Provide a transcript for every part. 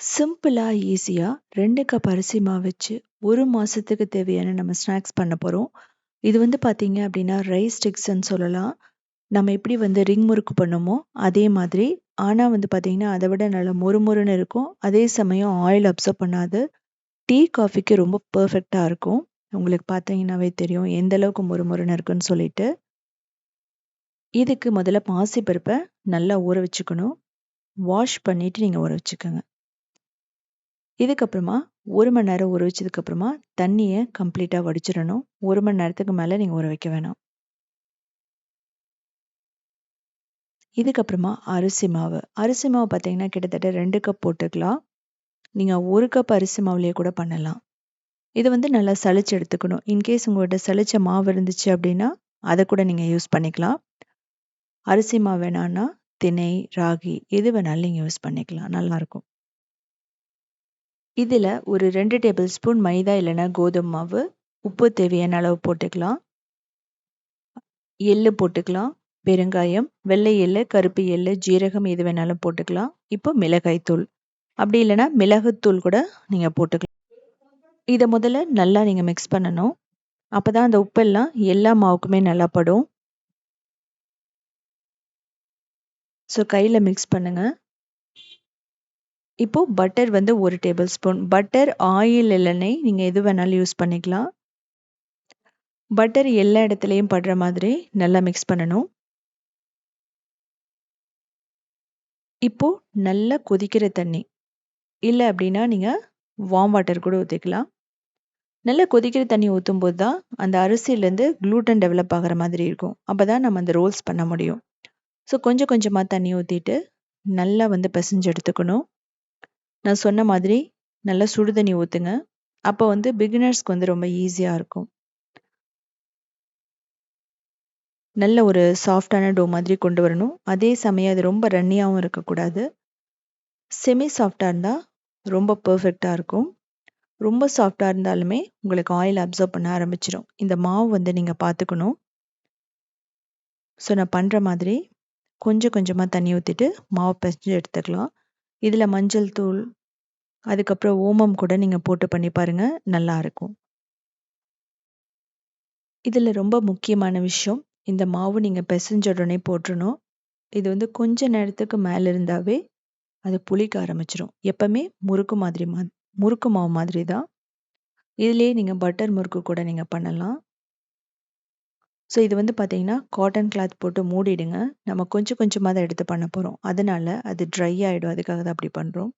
சிம்பிளாக ஈஸியாக ரெண்டு கப் அரிசி மாவு வச்சு ஒரு மாதத்துக்கு தேவையான நம்ம ஸ்நாக்ஸ் பண்ண போகிறோம் இது வந்து பார்த்தீங்க அப்படின்னா, ரைஸ் ஸ்டிக்ஸ்ன்னு சொல்லலாம். நம்ம எப்படி வந்து ரிங் முறுக்கு பண்ணோமோ, அதே மாதிரி. ஆனால் வந்து பார்த்தீங்கன்னா, அதை விட நல்லா மொறுமொறுன்னு இருக்கும். அதே சமயம் ஆயில் அப்சர்வ் பண்ணாது. டீ, காஃபிக்கு ரொம்ப பர்ஃபெக்டாக இருக்கும். உங்களுக்கு பார்த்தீங்கன்னாவே தெரியும், எந்த அளவுக்கு மொறுமொறுன்னு இருக்குன்னு சொல்லிட்டு. இதுக்கு முதல்ல பாசிப்பருப்ப நல்லா ஊற வச்சுக்கணும். வாஷ் பண்ணிவிட்டு நீங்கள் ஊற வச்சுக்கோங்க இதுக்கப்புறமா ஒரு மணி நேரம் ஊற வச்சதுக்கப்புறமா, தண்ணியை கம்ப்ளீட்டாக வடிச்சிடணும் ஒரு மணி நேரத்துக்கு மேலே நீங்கள் ஊற வைக்க வேணாம். இதுக்கப்புறமா அரிசி மாவு. அரிசி மாவு பார்த்தீங்கன்னா, கிட்டத்தட்ட ரெண்டு கப் போட்டுக்கலாம். நீங்கள் ஒரு கப் அரிசி மாவுலேயே கூட பண்ணலாம். இதை வந்து நல்லா சளிச்சு எடுத்துக்கணும். இன்கேஸ் உங்கள்கிட்ட சலிச்ச மாவு இருந்துச்சு அப்படின்னா, அதை கூட நீங்கள் யூஸ் பண்ணிக்கலாம். அரிசி மாவு வேணான்னா, திணை, ராகி எது வேணாலும் நீங்கள் யூஸ் பண்ணிக்கலாம். நல்லாயிருக்கும் இதில் ஒரு ரெண்டு டேபிள் ஸ்பூன் மைதா இல்லைன்னா கோதுமை மாவு, உப்பு தேவையான அளவு போட்டுக்கலாம். எள்ளு போட்டுக்கலாம். பெருங்காயம், வெள்ளை எள்ளு, கருப்பு எள்ளு, ஜீரகம் எது வேணாலும் போட்டுக்கலாம். இப்போ மிளகாய் தூள். அப்படி இல்லைன்னா மிளகுத்தூள் கூட நீங்கள் போட்டுக்கலாம். இதை முதல்ல நல்லா நீங்கள் மிக்ஸ் பண்ணணும். அப்பதான் அந்த உப்பெல்லாம் எல்லா மாவுக்குமே நல்லா படும். ஸோ கையில் மிக்ஸ் பண்ணுங்கள் இப்போது பட்டர் வந்து ஒரு டேபிள் ஸ்பூன். பட்டர், ஆயில் இல்லெண்ணெய் நீங்கள் எது வேணாலும் யூஸ் பண்ணிக்கலாம். பட்டர் எல்லா இடத்துலையும் படுற மாதிரி நல்லா மிக்ஸ் பண்ணணும். இப்போது நல்லா கொதிக்கிற தண்ணி. இல்லை அப்படின்னா, நீங்கள் வார்ம் வாட்டர் கூட ஊற்றிக்கலாம் நல்லா கொதிக்கிற தண்ணி ஊற்றும் போது தான், அந்த அரிசியிலேருந்து க்ளூட்டன் டெவலப் ஆகுற மாதிரி இருக்கும். அப்போ தான் நம்ம அந்த ரோல்ஸ் பண்ண முடியும். ஸோ கொஞ்சம் கொஞ்சமாக தண்ணி ஊற்றிட்டு நல்லா வந்து பிசைஞ்சு எடுத்துக்கணும். நான் சொன்ன மாதிரி நல்லா சுடு தண்ணி ஊற்றுங்க அப்போ வந்து பிகினர்ஸ்க்கு வந்து ரொம்ப ஈஸியாக இருக்கும். நல்ல ஒரு சாஃப்ட்டான டோ மாதிரி கொண்டு வரணும். அதே சமயம் அது ரொம்ப ரன்னியாகவும் இருக்கக்கூடாது. செமி சாஃப்டாக இருந்தால் ரொம்ப பர்ஃபெக்டாக இருக்கும். ரொம்ப சாஃப்டாக இருந்தாலுமே உங்களுக்கு ஆயில் அப்சர்வ் பண்ண ஆரம்பிச்சிடும் இந்த மாவு வந்து நீங்கள் பார்த்துக்கணும். ஸோ நான் பண்ணுற மாதிரி கொஞ்சம் கொஞ்சமாக தண்ணி ஊற்றிட்டு மாவு பெசஞ்சு எடுத்துக்கலாம். இதில் மஞ்சள் தூள், அதுக்கப்புறம் ஓமம் கூட நீங்கள் போட்டு பண்ணி பாருங்க. நல்லாருக்கும். இதில் ரொம்ப முக்கியமான விஷயம், இந்த மாவு நீங்கள் பெசஞ்ச உடனே போட்டுறணும். இது வந்து கொஞ்ச நேரத்துக்கு மேலே இருந்தாவே, அது புளிக்க ஆரம்பிச்சிடும் எப்பவுமே முறுக்கு மாதிரி மா முறுக்கு மாவு மாதிரி தான். இதுலேயே நீங்கள் பட்டர் முறுக்கு கூட நீங்கள் பண்ணலாம். ஸோ இது வந்து பார்த்தீங்கன்னா, காட்டன் கிளாத் போட்டு மூடிடுங்க. நம்ம கொஞ்சம் கொஞ்சமாக தான் எடுத்து பண்ண போகிறோம் அதனால் அது ட்ரை ஆகிடும் அதுக்காக தான் அப்படி பண்ணுறோம்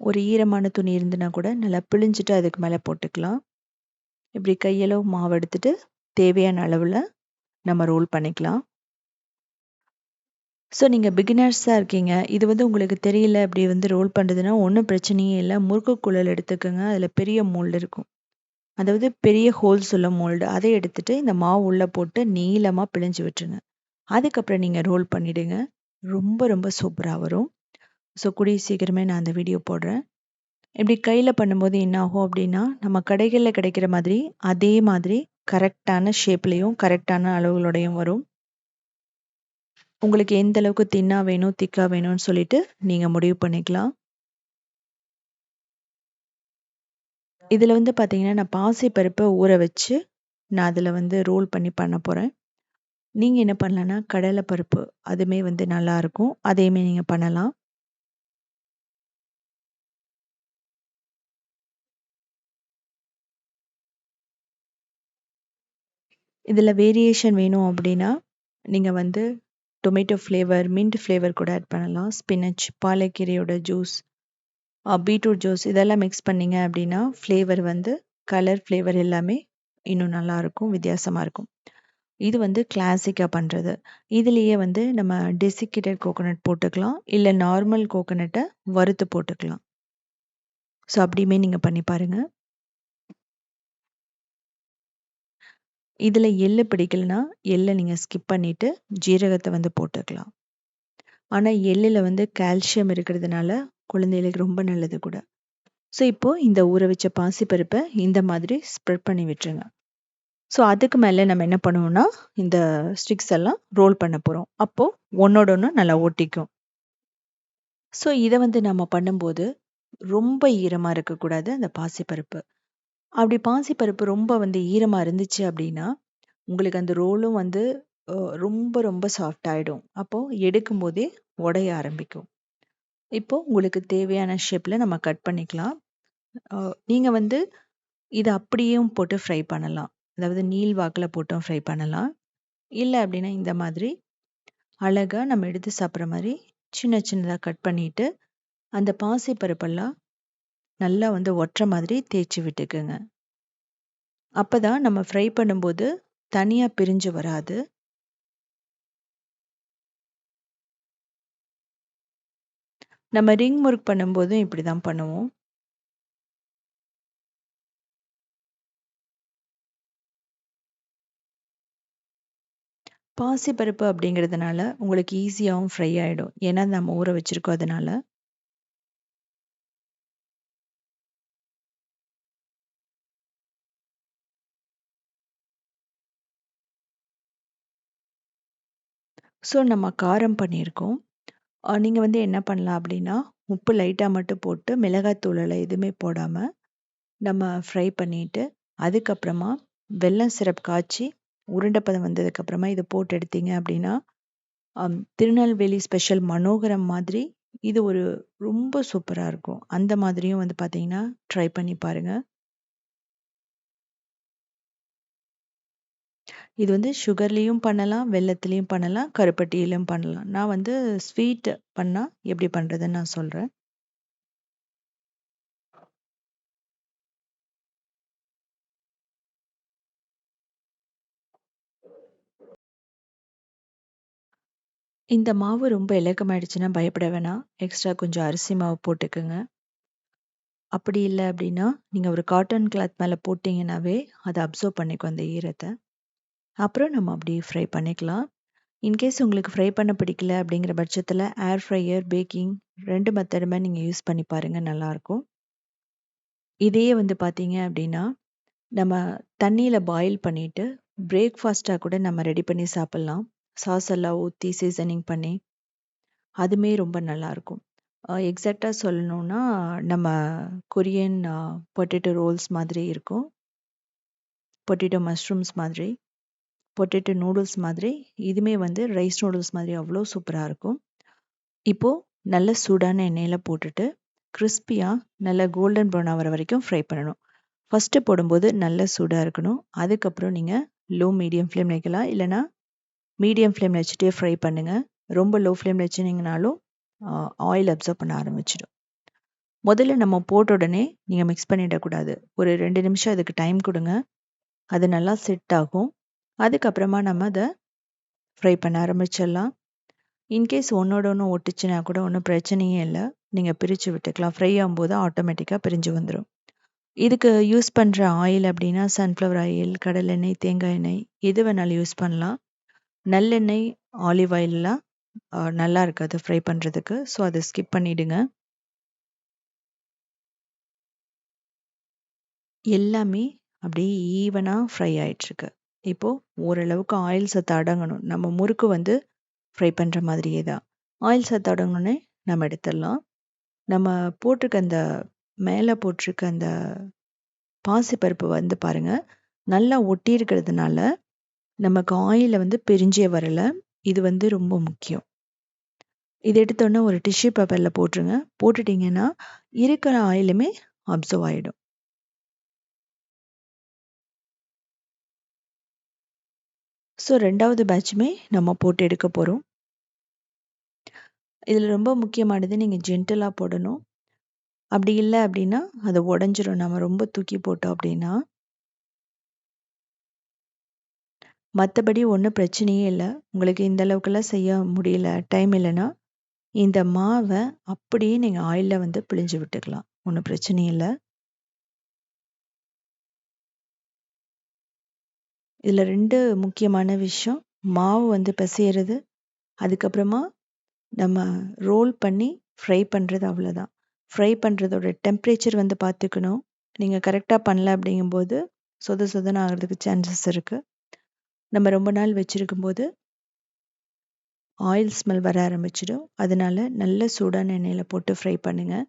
ஒரு ஈரமான துணி இருந்துனா கூட நல்லா பிழிஞ்சிட்டு அதுக்கு மேலே போட்டுக்கலாம். இப்படி கையளவு மாவு எடுத்துட்டு, தேவையான அளவில் நம்ம ரோல் பண்ணிக்கலாம். ஸோ நீங்கள் பிகினர்ஸாக இருக்கீங்க. இது வந்து உங்களுக்கு தெரியல இப்படி வந்து ரோல் பண்ணுறதுன்னா ஒன்றும் பிரச்சனையே இல்லை முறுக்கு குழல் எடுத்துக்கங்க. அதில் பெரிய மோல்டு இருக்கும். அதாவது பெரிய ஹோல்ஸ் உள்ள மோல்டு. அதை எடுத்துட்டு இந்த மாவு உள்ளே போட்டு நீளமாக பிழிஞ்சு விட்டுருங்க. அதுக்கப்புறம் நீங்கள் ரோல் பண்ணிவிடுங்க ரொம்ப ரொம்ப சூப்பராக வரும். ஸோ கூடிய சீக்கிரமே நான் அந்த வீடியோ போடுறேன். இப்படி கையில் பண்ணும்போது என்ன ஆகும் அப்படின்னா, நம்ம கடைகளில் கிடைக்கிற மாதிரி அதே மாதிரி கரெக்டான ஷேப்லேயும் கரெக்டான அளவுகளோடையும் வரும். உங்களுக்கு எந்த அளவுக்கு தின்னாக வேணும், திக்காக வேணும்னு சொல்லிட்டு நீங்கள் முடிவு பண்ணிக்கலாம். இதில் வந்து பார்த்தீங்கன்னா, நான் பாசி ஊற வச்சு, நான் அதில் வந்து ரோல் பண்ணி பண்ண போகிறேன் நீங்கள் என்ன பண்ணலான்னா கடலைப்பருப்பு அதுவுமே வந்து நல்லாயிருக்கும் அதையுமே நீங்கள் பண்ணலாம். இதில் வேரியேஷன் வேணும் அப்படின்னா, நீங்கள் வந்து டொமேட்டோ ஃப்ளேவர், மின்ட் ஃப்ளேவர் கூட ஆட் பண்ணலாம். ஸ்பினச், பாலக்கீரையோட ஜூஸ், பீட்ரூட் ஜூஸ் இதெல்லாம் மிக்ஸ் பண்ணிங்க அப்படின்னா, ஃப்ளேவர் வந்து கலர், ஃப்ளேவர் எல்லாமே இன்னும் நல்லாயிருக்கும் வித்தியாசமாக இருக்கும். இது வந்து கிளாசிக்காக பண்ணுறது இதுலேயே வந்து நம்ம டெசிகேட்டட் கோகோனட் போட்டுக்கலாம். இல்லை நார்மல் கோகோனட்டை வறுத்து போட்டுக்கலாம். ஸோ அப்படியுமே நீங்கள் பண்ணி பாருங்க. இதில் எள்ளு பிடிக்கலனா எள்ளை நீங்கள் ஸ்கிப் பண்ணிவிட்டு ஜீரகத்தை வந்து போட்டுக்கலாம். ஆனால் எள்ளில் வந்து கால்சியம் இருக்கிறதுனால குழந்தைகளுக்கு ரொம்ப நல்லது கூட. ஸோ இப்போ இந்த ஊற வச்ச பாசிப்பருப்பை இந்த மாதிரி ஸ்ப்ரெட் பண்ணி விட்டுருங்க. ஸோ அதுக்கு மேல நம்ம என்ன பண்ணுவோம்னா, இந்த ஸ்டிக்ஸ் எல்லாம் ரோல் பண்ண போறோம். அப்போ ஒன்னோட ஒன்று நல்லா ஒட்டிக்கும். ஸோ இதை வந்து நம்ம பண்ணும்போது, ரொம்ப ஈரமா இருக்கக்கூடாது அந்த பாசிப்பருப்பு. அப்படி பாசிப்பருப்பு ரொம்ப வந்து ஈரமா இருந்துச்சு அப்படின்னா, உங்களுக்கு அந்த ரோலும் வந்து ரொம்ப ரொம்ப சாஃப்ட் ஆயிடும். அப்போ எடுக்கும்போதே உடைய ஆரம்பிக்கும். இப்போ உங்களுக்கு தேவையான ஷேப்பில் நம்ம கட் பண்ணிக்கலாம். நீங்கள் வந்து இதை அப்படியும் போட்டு ஃப்ரை பண்ணலாம். அதாவது நீல் வாக்கில் போட்டும் ஃப்ரை பண்ணலாம். இல்லை அப்படின்னா இந்த மாதிரி அழகாக நம்ம எடுத்து சாப்பிட்ற மாதிரி சின்ன சின்னதாக கட் பண்ணிட்டு, அந்த பாசி பருப்பெல்லாம் நல்லா வந்து ஒட்டுற மாதிரி தேய்ச்சு விட்டுக்குங்க. அப்போ தான் நம்ம ஃப்ரை பண்ணும்போது தனியாக பிரிஞ்சு வராது. நம்ம ரிங் ஒர்க் பண்ணும்போதும் இப்படி தான் பண்ணுவோம். பாசிப்பருப்பு அப்படிங்கிறதுனால உங்களுக்கு ஈஸியாகவும் ஃப்ரை ஆகிடும் ஏன்னா நம்ம ஊற வச்சுருக்கோம் அதனால் ஸோ நம்ம காரம் பண்ணியிருக்கோம். நீங்கள் வந்து என்ன பண்ணலாம் அப்படின்னா, உப்பு லைட்டாக மட்டும் போட்டு மிளகாத்தூளெல்லாம் எதுவுமே போடாமல் நம்ம ஃப்ரை பண்ணிவிட்டு அதுக்கப்புறமா வெல்லம் சிரப் காய்ச்சி உருண்டை பதம் வந்ததுக்கப்புறமா இதை போட்டு எடுத்தீங்க அப்படின்னா, திருநெல்வேலி ஸ்பெஷல் மனோகரம் மாதிரி இது ஒரு ரொம்ப சூப்பராக இருக்கும். அந்த மாதிரியும் வந்து பார்த்தீங்கன்னா, ட்ரை பண்ணி பாருங்கள் இது வந்து சுகர்லேயும் பண்ணலாம், வெள்ளத்துலேயும் பண்ணலாம், கருப்பட்டியிலும் பண்ணலாம். நான் வந்து ஸ்வீட் பண்ணால் எப்படி பண்ணுறதுன்னு நான் சொல்கிறேன் இந்த மாவு ரொம்ப இலக்கமாயிடுச்சுன்னா பயப்பட வேணாம். எக்ஸ்ட்ரா கொஞ்சம் அரிசி மாவு போட்டுக்கங்க. அப்படி இல்லை அப்படின்னா, நீங்கள் ஒரு காட்டன் கிளாத் மேலே போட்டிங்கனாவே அதை அப்சர்வ் பண்ணிக்கும் அந்த ஈரத்தை அப்புறம் நம்ம அப்படியே ஃப்ரை பண்ணிக்கலாம். இன்கேஸ் உங்களுக்கு ஃப்ரை பண்ண பிடிக்கல அப்படிங்கிற பட்சத்தில் ஏர் ஃப்ரையர், பேக்கிங் ரெண்டு மெத்தடுமே நீங்கள் யூஸ் பண்ணி பாருங்கள் நல்லாயிருக்கும் இதையே வந்து பார்த்தீங்க அப்படின்னா, நம்ம தண்ணியில் பாயில் பண்ணிவிட்டு பிரேக்ஃபாஸ்ட்டாக கூட நம்ம ரெடி பண்ணி சாப்பிட்லாம் சாஸ் எல்லாம் ஊற்றி சீசனிங் பண்ணி. அதுவுமே ரொம்ப நல்லாயிருக்கும் எக்ஸாக்டாக சொல்லணுன்னா நம்ம கொரியன் பொட்டேட்டோ ரோல்ஸ் மாதிரி இருக்கும். பொட்டேட்டோ மஷ்ரூம்ஸ் மாதிரி, பொட்டேட்டோ நூடுல்ஸ் மாதிரி, இதுவுமே வந்து ரைஸ் நூடுல்ஸ் மாதிரி அவ்வளோ சூப்பராக இருக்கும். இப்போது நல்ல சூடான எண்ணெயில் போட்டுட்டு, கிறிஸ்பியாக நல்ல கோல்டன் ப்ரௌன் ஆகிற வரைக்கும் ஃப்ரை பண்ணணும். ஃபர்ஸ்ட்டு போடும்போது நல்ல சூடாக இருக்கணும். அதுக்கப்புறம் நீங்கள் லோ, மீடியம் ஃப்ளேம் வைக்கலாம். இல்லைனா மீடியம் ஃப்ளேம் வச்சுட்டே ஃப்ரை பண்ணுங்கள் ரொம்ப லோ ஃப்ளேமில் வச்சுனீங்கனாலும், ஆயில் அப்சர்வ் பண்ண ஆரம்பிச்சிடும் முதல்ல நம்ம போட்ட உடனே நீங்கள் மிக்ஸ் பண்ணிடக்கூடாது. ஒரு ரெண்டு நிமிஷம் அதுக்கு டைம் கொடுங்க அது நல்லா செட் ஆகும். அதுக்கப்புறமா நம்ம அதை ஃப்ரை பண்ண ஆரம்பிச்சிடலாம். இன்கேஸ் ஒன்றோட ஒன்று ஒட்டுச்சுன்னா கூட ஒன்றும் பிரச்சனையே இல்லை நீங்கள் பிரித்து விட்டுக்கலாம். ஃப்ரை ஆகும்போது ஆட்டோமேட்டிக்காக பிரிஞ்சு வந்துடும் இதுக்கு யூஸ் பண்ணுற ஆயில் அப்படின்னா, சன்ஃப்ளவர் ஆயில், கடலெண்ணெய், தேங்காய் எண்ணெய் எது வேணாலும் யூஸ் பண்ணலாம். நல்லெண்ணெய், ஆலிவ் ஆயிலெலாம் நல்லா இருக்காது ஃப்ரை பண்ணுறதுக்கு ஸோ அதை ஸ்கிப் பண்ணிவிடுங்க எல்லாமே அப்படியே ஈவனாக ஃப்ரை ஆகிட்டுருக்கு இப்போது ஓரளவுக்கு ஆயில் சத்து அடங்கணும். நம்ம முறுக்கு வந்து ஃப்ரை பண்ணுற மாதிரியே தான். ஆயில் சத்து அடங்குனோனே நம்ம எடுத்துடலாம். நம்ம போட்டிருக்க அந்த மேலே போட்டிருக்க அந்த பாசிப்பருப்பு வந்து பாருங்க, நல்லா ஒட்டி இருக்கிறதுனால, நமக்கு ஆயில்ல வந்து பிரிஞ்சே வரல. இது வந்து ரொம்ப முக்கியம். இது எடுத்தோடனே ஒரு டிஷ்யூ பேப்பரில் போட்டுருங்க. போட்டுட்டீங்கன்னா, இருக்கிற ஆயிலுமே அப்சர்வ் ஆகிடும் ஸோ ரெண்டாவது பேட்சுமே நம்ம போட்டு எடுக்க போகிறோம் இதில் ரொம்ப முக்கியமானது நீங்கள் ஜென்டலாக போடணும். அப்படி இல்லை அப்படின்னா, அது உடஞ்சிரும் நம்ம ரொம்ப தூக்கி போட்டோம் அப்படின்னா. மற்றபடி ஒன்றும் பிரச்சனையே இல்லை உங்களுக்கு இந்த அளவுக்கெல்லாம் செய்ய முடியல, டைம் இல்லைன்னா இந்த மாவை அப்படியே நீங்கள் ஆயிலில் வந்து பிழிஞ்சு விட்டுக்கலாம். ஒன்றும் பிரச்சனை இல்லை இதில் ரெண்டு முக்கியமான விஷயம். மாவு வந்து பிசையிறது அதுக்கப்புறமா நம்ம ரோல் பண்ணி ஃப்ரை பண்ணுறது அவ்வளோதான். ஃப்ரை பண்ணுறதோட டெம்ப்ரேச்சர் வந்து பார்த்துக்கணும். நீங்கள் கரெக்டாக பண்ணல அப்படிங்கும்போது, சொத சொதன்னு ஆகுறதுக்கு சான்சஸ் இருக்குது நம்ம ரொம்ப நாள் வச்சிருக்கும்போது ஆயில் ஸ்மெல் வர ஆரம்பிச்சிடும் அதனால நல்ல சூடான எண்ணெயில் போட்டு ஃப்ரை பண்ணுங்கள்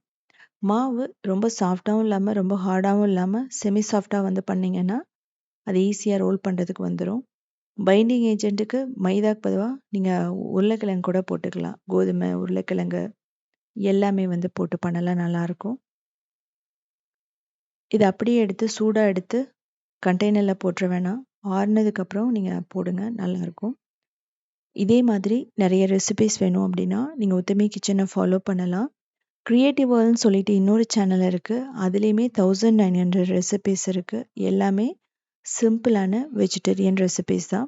மாவு ரொம்ப சாஃப்டாகவும் இல்லாமல் ரொம்ப ஹார்டாகவும் இல்லாமல் செமி சாஃப்டாக வந்து பண்ணிங்கன்னா அது ஈஸியாக ரோல் பண்ணுறதுக்கு வந்துடும் பைண்டிங் ஏஜென்ட்டுக்கு மைதாக்கு பதிவாக நீங்கள் உருளைக்கிழங்கு கூட போட்டுக்கலாம். கோதுமை உருளைக்கிழங்கு எல்லாமே வந்து போட்டு பண்ணலாம் நல்லாயிருக்கும் இதை அப்படியே எடுத்து சூடாக எடுத்து கண்டெய்னரில் போட்டுற வேணாம். ஆறுனதுக்கப்புறம் நீங்கள் போடுங்க நல்லாயிருக்கும் இதே மாதிரி நிறைய ரெசிபிஸ் வேணும் அப்படின்னா நீங்கள் ஒத்துமை கிச்சனை ஃபாலோ பண்ணலாம். க்ரியேட்டிவ் வேர்ல்னு சொல்லிட்டு இன்னொரு சேனல் இருக்குது அதுலேயுமே தௌசண்ட் நைன் ஹண்ட்ரட் ரெசிபீஸ் இருக்குது எல்லாமே சிம்பிளான வெஜிடேரியன் ரெசிபீஸ் தான்.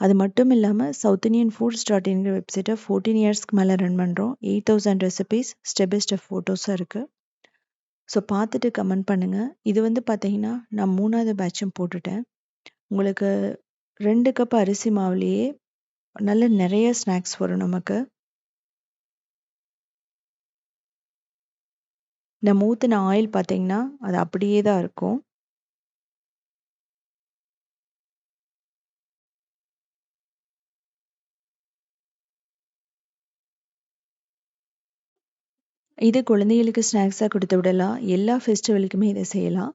அது மட்டும் இல்லாமல் சவுத் இண்டியன் ஃபுட்ஸ் டாட் இன்கிற வெப்சைட்டை ஃபோர்டீன் இயர்ஸ்க்கு மேலே ரன் பண்ணுறோம் eight thousand recipes step by step ஃபோட்டோஸும் இருக்குது ஸோ பார்த்துட்டு கமெண்ட் பண்ணுங்கள் இது வந்து பார்த்தீங்கன்னா நான் மூணாவது பேட்சும் போட்டுட்டேன். உங்களுக்கு ரெண்டு கப் அரிசி மாவுலேயே நல்ல நிறைய ஸ்நாக்ஸ் வரும் நமக்கு. நம்ம ஊற்றின ஆயில் பார்த்தீங்கன்னா அது அப்படியே தான் இருக்கும். இது குழந்தைகளுக்கு ஸ்நாக்ஸாக கொடுத்து விடலாம். எல்லா ஃபெஸ்டிவலுக்குமே இதை செய்யலாம்.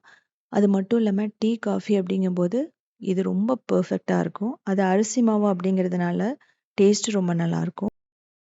அது மட்டும் இல்லாமல் டீ காஃபி அப்படிங்கும்போது இது ரொம்ப பர்ஃபெக்டாக இருக்கும். அது அரிசி மாவு அப்படிங்கிறதுனால டேஸ்ட் ரொம்ப நல்லாயிருக்கும்.